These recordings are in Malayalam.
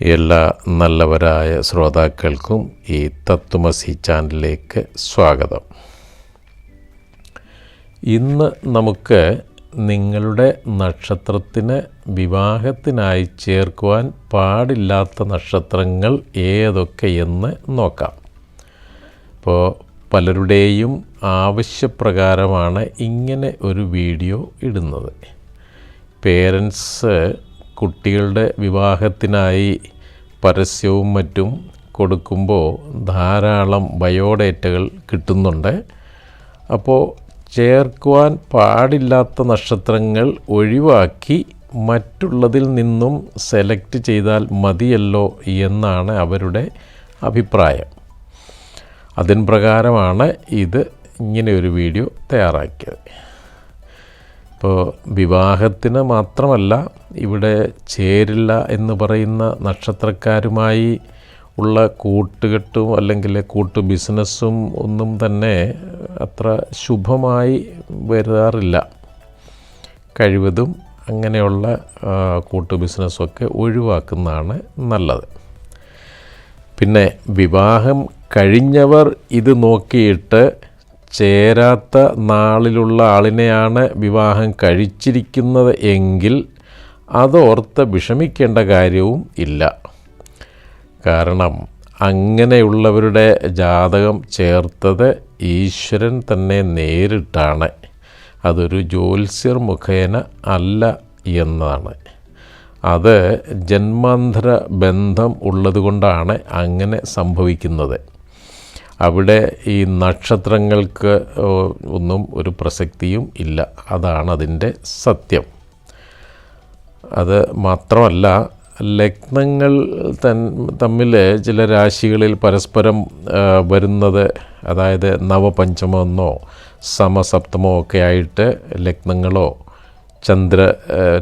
എല്ലാ നല്ലവരായ ശ്രോതാക്കൾക്കും ഈ തത്വമസി ചാനലിലേക്ക് സ്വാഗതം. ഇന്ന് നമുക്ക് നിങ്ങളുടെ നക്ഷത്രത്തിന് വിവാഹത്തിനായി ചേർക്കുവാൻ പാടില്ലാത്ത നക്ഷത്രങ്ങൾ ഏതൊക്കെയെന്ന് നോക്കാം. ഇപ്പോൾ പലരുടെയും ആവശ്യപ്രകാരമാണ് ഇങ്ങനെ ഒരു വീഡിയോ ഇടുന്നത്. പേരൻസ് കുട്ടികളുടെ വിവാഹത്തിനായി പരസ്യവും മറ്റും കൊടുക്കുമ്പോൾ ധാരാളം ബയോഡേറ്റകൾ കിട്ടുന്നുണ്ട്. അപ്പോൾ ചേർക്കുവാൻ പാടില്ലാത്ത നക്ഷത്രങ്ങൾ ഒഴിവാക്കി മറ്റുള്ളതിൽ നിന്നും സെലക്ട് ചെയ്താൽ മതിയല്ലോ എന്നാണ് അവരുടെ അഭിപ്രായം. അതിൻ പ്രകാരമാണ് ഇത് ഇങ്ങനെ ഒരു വീഡിയോ തയ്യാറാക്കിയത്. ഇപ്പോൾ വിവാഹത്തിന് മാത്രമല്ല ഇവിടെ ചേരില്ല എന്ന് പറയുന്ന നക്ഷത്രക്കാരുമായി ഉള്ള കൂട്ടുകെട്ടും അല്ലെങ്കിൽ കൂട്ടു ബിസിനസ്സും ഒന്നും തന്നെ അത്ര ശുഭമായി വരാറില്ല. കഴിവതും അങ്ങനെയുള്ള കൂട്ടു ബിസിനസ്സൊക്കെ ഒഴിവാക്കുന്നതാണ് നല്ലത്. പിന്നെ വിവാഹം കഴിഞ്ഞവർ ഇത് നോക്കിയിട്ട് ചേരാത്ത നാളിലുള്ള ആളിനെയാണ് വിവാഹം കഴിച്ചിരിക്കുന്നത് എങ്കിൽ അതോർത്ത് വിഷമിക്കേണ്ട കാര്യവും ഇല്ല. കാരണം അങ്ങനെയുള്ളവരുടെ ജാതകം ചേർത്തത് ഈശ്വരൻ തന്നെ നേരിട്ടാണ്. അതൊരു ജ്യോത്സ്യർ മുഖേന അല്ല എന്നതാണ്. അത് ജന്മാന്തര ബന്ധം ഉള്ളതുകൊണ്ടാണ് അങ്ങനെ സംഭവിക്കുന്നത്. അവിടെ ഈ നക്ഷത്രങ്ങൾക്ക് ഒന്നും ഒരു പ്രസക്തിയും ഇല്ല. അതാണ് അതിന്റെ സത്യം. അത് മാത്രമല്ല ലഗ്നങ്ങൾ തൻ തമ്മിൽ ചില രാശികളിൽ പരസ്പരം വരുന്നത് അതായത് നവപഞ്ചമെന്നോ സമസപ്തമോ ഒക്കെ ആയിട്ട് ലഗ്നങ്ങളോ ചന്ദ്ര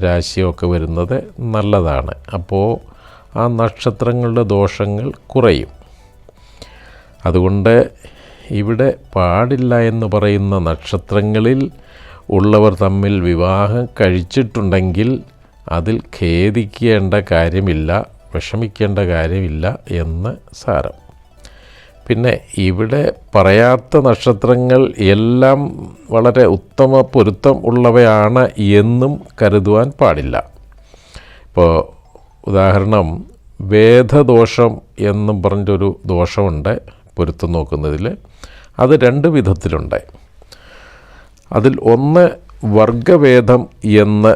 രാശിയൊക്കെ വരുന്നത് നല്ലതാണ്. അപ്പോൾ ആ നക്ഷത്രങ്ങളുടെ ദോഷങ്ങൾ കുറയും. അതുകൊണ്ട് ഇവിടെ പാടില്ല എന്ന് പറയുന്ന നക്ഷത്രങ്ങളിൽ ഉള്ളവർ തമ്മിൽ വിവാഹം കഴിച്ചിട്ടുണ്ടെങ്കിൽ അതിൽ ഖേദിക്കേണ്ട കാര്യമില്ല വിഷമിക്കേണ്ട കാര്യമില്ല എന്ന് സാരം. പിന്നെ ഇവിടെ പറയാത്ത നക്ഷത്രങ്ങൾ എല്ലാം വളരെ ഉത്തമ പൊരുത്തം ഉള്ളവയാണ് എന്നും കരുതുവാൻ പാടില്ല. ഇപ്പോൾ ഉദാഹരണം വേദദോഷം എന്നും പറഞ്ഞൊരു ദോഷമുണ്ട്. പൊരുത്തം നോക്കുന്നതിൽ അത് രണ്ട് വിധത്തിലുണ്ട് അതിൽ ഒന്ന് വർഗവേദം എന്ന്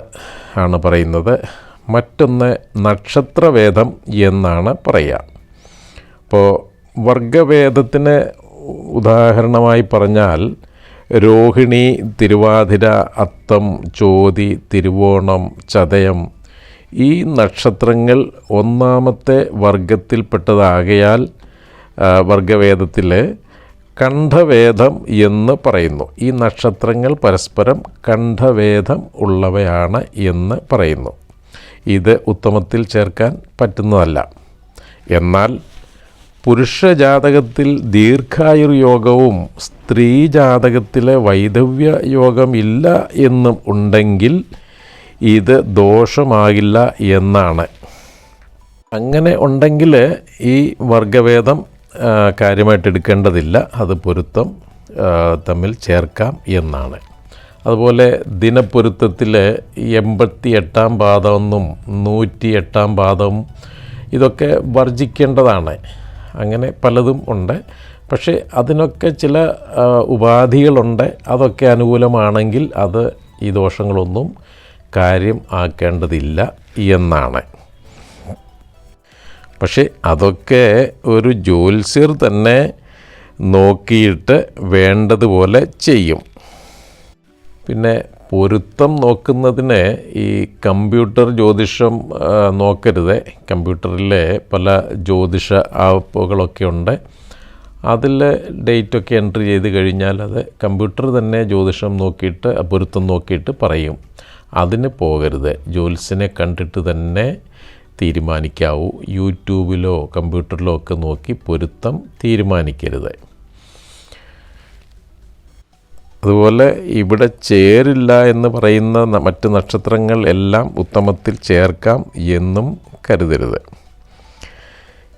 ആണ് പറയുന്നത് മറ്റൊന്ന് നക്ഷത്രവേദം എന്നാണ് പറയുക. അപ്പോൾ വർഗവേദത്തിന് ഉദാഹരണമായി പറഞ്ഞാൽ രോഹിണി തിരുവാതിര അത്തം ചോതി തിരുവോണം ചതയം ഈ നക്ഷത്രങ്ങൾ ഒന്നാമത്തെ വർഗത്തിൽപ്പെട്ടതാകയാൽ വർഗവേദത്തിൽ കണ്ഠവേദം എന്ന് പറയുന്നു. ഈ നക്ഷത്രങ്ങൾ പരസ്പരം കണ്ഠവേദം ഉള്ളവയാണ് എന്ന് പറയുന്നു. ഇത് ഉത്തമത്തിൽ ചേർക്കാൻ പറ്റുന്നതല്ല. എന്നാൽ പുരുഷ ജാതകത്തിൽ ദീർഘായുർ യോഗവും സ്ത്രീ ജാതകത്തിലെ വൈദവ്യ യോഗമില്ല എന്നും ഉണ്ടെങ്കിൽ ഇത് ദോഷമാകില്ല എന്നാണ്. അങ്ങനെ ഉണ്ടെങ്കിൽ ഈ വർഗവേദം കാര്യമായിട്ട് എടുക്കേണ്ടതില്ല. അത് പൊരുത്തം തമ്മിൽ ചേർക്കാം എന്നാണ്. അതുപോലെ ദിനപ്പൊരുത്തത്തിൽ എൺപത്തി എട്ടാം പാദമെന്നും നൂറ്റി എട്ടാം പാദവും ഇതൊക്കെ വർജിക്കേണ്ടതാണ്. അങ്ങനെ പലതും ഉണ്ട്. പക്ഷേ അതിനൊക്കെ ചില ഉപാധികളുണ്ട്. അതൊക്കെ അനുകൂലമാണെങ്കിൽ അത് ഈ ദോഷങ്ങളൊന്നും കാര്യം ആക്കേണ്ടതില്ല എന്നാണ്. പക്ഷേ അതൊക്കെ ഒരു ജ്യോത്സ്യർ തന്നെ നോക്കിയിട്ട് വേണ്ടതുപോലെ ചെയ്യും. പിന്നെ പൊരുത്തം നോക്കുന്നതിന് ഈ കമ്പ്യൂട്ടർ ജ്യോതിഷം നോക്കരുത്. കമ്പ്യൂട്ടറിലെ പല ജ്യോതിഷ ആപ്പുകളൊക്കെ ഉണ്ട്. അതിൽ ഡേറ്റൊക്കെ എൻട്രി ചെയ്ത് കഴിഞ്ഞാൽ അത് കമ്പ്യൂട്ടർ തന്നെ ജ്യോതിഷം നോക്കിയിട്ട് പൊരുത്തം നോക്കിയിട്ട് പറയും. അതിന് പോകരുത്. ജ്യോത്സ്യനെ കണ്ടിട്ട് തന്നെ തീരുമാനിക്കാവൂ. യൂട്യൂബിലോ കമ്പ്യൂട്ടറിലോ ഒക്കെ നോക്കി പൊരുത്തം തീരുമാനിക്കരുത്. അതുപോലെ ഇവിടെ ചേരില്ല എന്ന് പറയുന്ന മറ്റ് നക്ഷത്രങ്ങൾ എല്ലാം ഉത്തമത്തിൽ ചേർക്കാം എന്നും കരുതരുത്.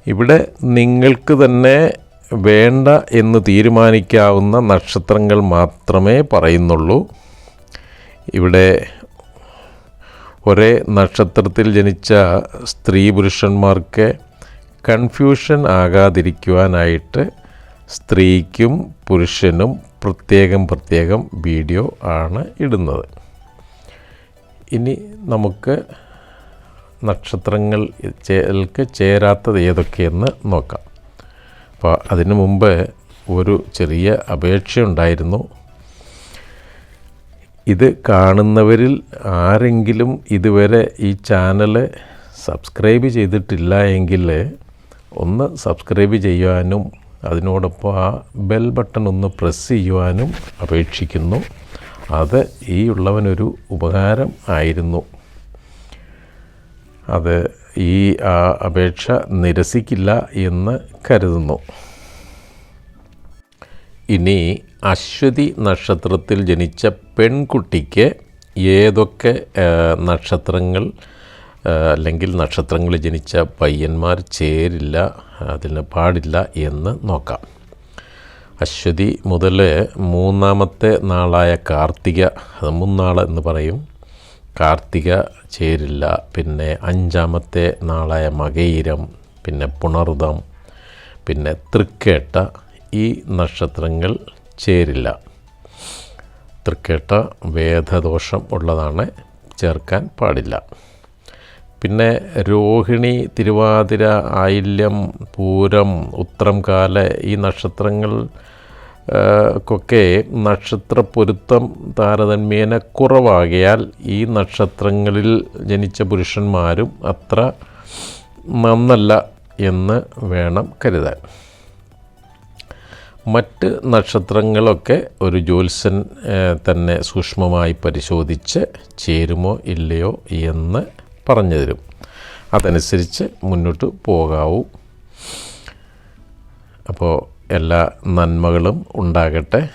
ഇവിടെ നിങ്ങൾക്ക് തന്നെ വേണ്ട എന്ന് തീരുമാനിക്കാവുന്ന നക്ഷത്രങ്ങൾ മാത്രമേ പറയുന്നുള്ളൂ. ഇവിടെ ഒരേ നക്ഷത്രത്തിൽ ജനിച്ച സ്ത്രീ പുരുഷന്മാർക്ക് കൺഫ്യൂഷൻ ആകാതിരിക്കുവാനായിട്ട് സ്ത്രീക്കും പുരുഷനും പ്രത്യേകം പ്രത്യേകം വീഡിയോ ആണ് ഇടുന്നത്. ഇനി നമുക്ക് നക്ഷത്രങ്ങൾ ചേൽക്ക് ചേരാത്തത് ഏതൊക്കെയെന്ന് നോക്കാം. അപ്പോൾ അതിനു മുമ്പ് ഒരു ചെറിയ അപേക്ഷയുണ്ടായിരുന്നു. ഇത് കാണുന്നവരിൽ ആരെങ്കിലും ഇതുവരെ ഈ ചാനൽ സബ്സ്ക്രൈബ് ചെയ്തിട്ടില്ല എങ്കിൽ ഒന്ന് സബ്സ്ക്രൈബ് ചെയ്യുവാനും അതിനോടൊപ്പം ആ ബെൽ ബട്ടൺ ഒന്ന് പ്രസ് ചെയ്യുവാനും അപേക്ഷിക്കുന്നു. അത് ഈ ഉള്ളവനൊരു ഉപകാരം ആയിരുന്നു. അത് ഈ ആ അപേക്ഷ നിരസിക്കില്ല എന്ന് കരുതുന്നു. ഇനി അശ്വതി നക്ഷത്രത്തിൽ ജനിച്ച പെൺകുട്ടിക്ക് ഏതൊക്കെ നക്ഷത്രങ്ങൾ അല്ലെങ്കിൽ നക്ഷത്രങ്ങൾ ജനിച്ച പയ്യന്മാർ ചേരില്ല അതിന് പാടില്ല എന്ന് നോക്കാം. അശ്വതി മുതൽ മൂന്നാമത്തെ നാളായ കാർത്തിക മൂന്നാൾ എന്ന് പറയും. കാർത്തിക ചേരില്ല പിന്നെ അഞ്ചാമത്തെ നാളായ മകയിരം പിന്നെ പുണർദം പിന്നെ തൃക്കേട്ട. ഈ നക്ഷത്രങ്ങൾ ചേരില്ല. തൃക്കേട്ട വേദദോഷം ഉള്ളതാണ് ചേർക്കാൻ പാടില്ല. പിന്നെ രോഹിണി തിരുവാതിര ആയില്യം പൂരം ഉത്രം കാല ഈ നക്ഷത്രങ്ങൾ ൊക്കെ നക്ഷത്ര പൊരുത്തം താരതമ്യേന കുറവാകിയാൽ ഈ നക്ഷത്രങ്ങളിൽ ജനിച്ച പുരുഷന്മാരും അത്ര നന്നല്ല എന്ന് വേണം കരുതാൻ. മറ്റ് നക്ഷത്രങ്ങളൊക്കെ ഒരു ജ്യോത്സൻ തന്നെ സൂക്ഷ്മമായി പരിശോധിച്ച് ചേരുമോ ഇല്ലയോ എന്ന് പറഞ്ഞു തരും അതനുസരിച്ച് മുന്നോട്ട് പോകാവൂ. അപ്പോൾ എല്ലാ നന്മകളും ഉണ്ടാകട്ടെ.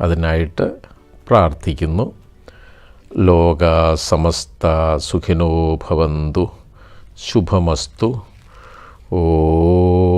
അതിനായിട്ട് പ്രാർത്ഥിക്കുന്നു. ലോക സമസ്ത സുഖിനോ ഭവന്തു. ശുഭമസ്തു. ഓം